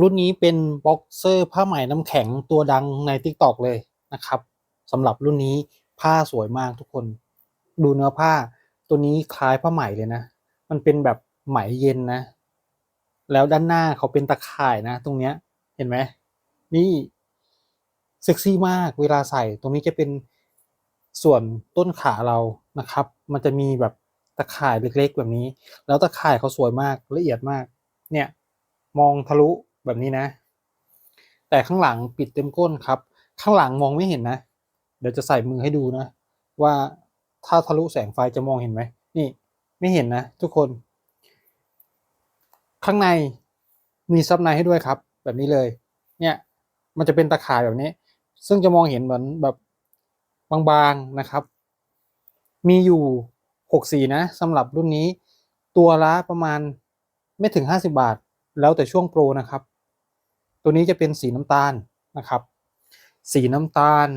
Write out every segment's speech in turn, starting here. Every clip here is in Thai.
รุ่นนี้เป็นบ็อกเซอร์ผ้าไหมน้ำแข็งตัวดังใน t ิ k t o k เลยนะครับสำหรับรุ่นนี้ผ้าสวยมากทุกคน ดูเนื้อผ้าตัวนี้คล้ายผ้าไหมเลยนะ มันเป็นแบบไหมเย็นนะ แล้วด้านหน้าเขาเป็นตะข่ายนะ ตรงเนี้ยเห็นไหมนี่เซ็กซี่มากเวลาใส่ตรงนี้จะเป็นส่วนต้นขาเรานะครับ มันจะมีแบบตะข่ายเล็กๆ แบบนี้ แล้วตะข่ายเขาสวยมากละเอียดมาก เนี่ย มองทะลุ แบบนี้นะ แต่ข้างหลังปิดเต็มก้นครับ ข้างหลังมองไม่เห็นนะ เดี๋ยวจะใส่มือให้ดูนะ ว่าถ้าทะลุแสงไฟจะมองเห็นไหมนี่ไม่เห็นนะ ทุกคน ข้างในมีซับในให้ด้วยครับ แบบนี้เลย เนี่ยมันจะเป็นตะข่ายแบบนี้ ซึ่งจะมองเห็นเหมือนแบบบางๆนะครับ มีอยู่หกสีนะสำหรับรุ่นนี้ ตัวละประมาณไม่ถึงห้าสิบาท แล้วแต่ช่วงโปรนะครับ ตัวนี้จะเป็นสีน้ำตาลนะครับ สีน้ำตาล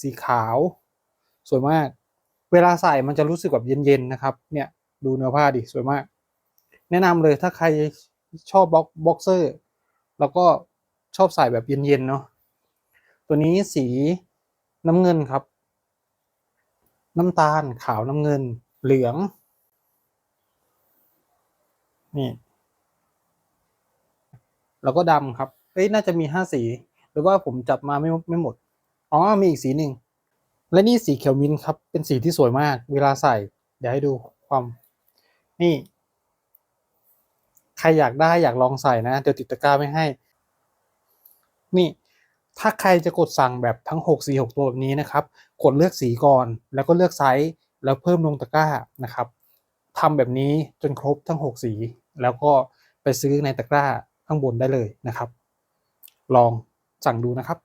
สีขาวสวยมาก เวลาใส่มันจะรู้สึกแบบเย็นๆนะครับ เนี่ยดูเนื้อผ้าดิสวยมาก แนะนำเลยถ้าใครชอบบ็อกบ็อกเซอร์แล้วก็ชอบใส่แบบเย็นๆเนาะตัวนี้สีน้ำเงินครับ น้ำตาลขาวน้ำเงิน เหลืองนี่ แล้วก็ดำครับ เอ้ยน่าจะมีห้าสี หรือว่าผมจับมาไม่ไม่หมด อ๋อมีอีกสีหนึ่ง และนี่สีเขียวมินท์ครับ เป็นสีที่สวยมาก เวลาใส่ เดี๋ยวให้ดูความ นี่ ใครอยากได้อยากลองใส่นะ เดี๋ยวติดตะกร้าไม่ให้ นี่ถ้าใครจะกดสั่งแบบทั้ง 6 สี 6 ตัวแบบนี้นะครับ กดเลือกสีก่อน แล้วก็เลือกไซส์ แล้วเพิ่มลงตะกร้านะครับทำแบบนี้จนครบทั้ง 6 สี แล้วก็ไปซื้อในตะกร้าข้างบนได้เลยนะครับ ลองสั่งดูนะครับ